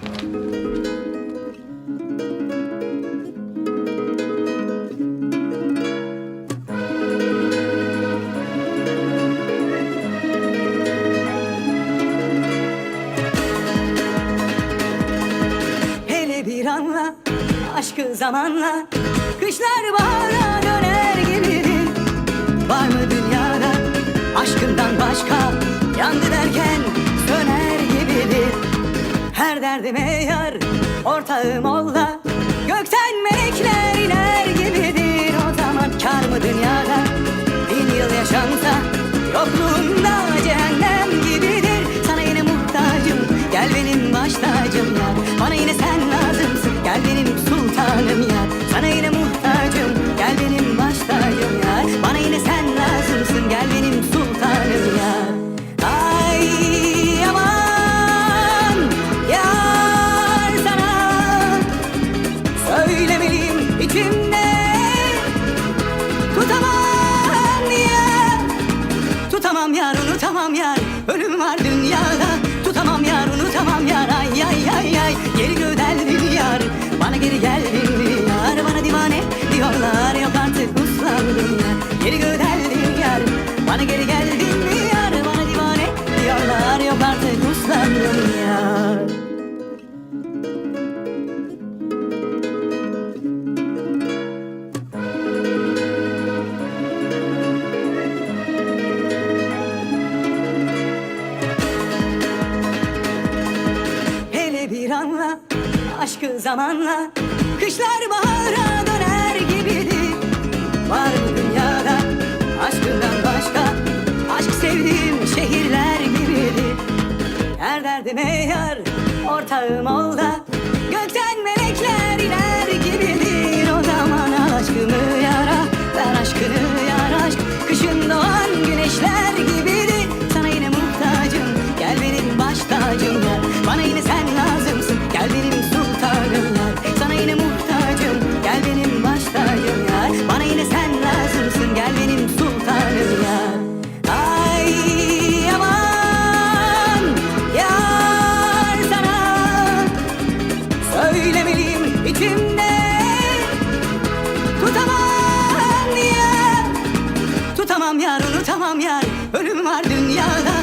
Hele bir anla aşkı zamanla Kışlar bahara döner derdime yar ortağım ol da diyorlar Yok artık uslandım ya Geri gödeldin yar Bana geri geldin mi yar? Bana divane diyorlar Yok artık uslandım yar. Bir anla aşkı zamanla. Kışlar bahara Var mı dünyada? Aşkından başka Aşk sevdiğim şehirler gibidir Her derdime yar ortağım ol da Gökten melekler iner gibidir Yaşamam yar, ölüm var dünyada.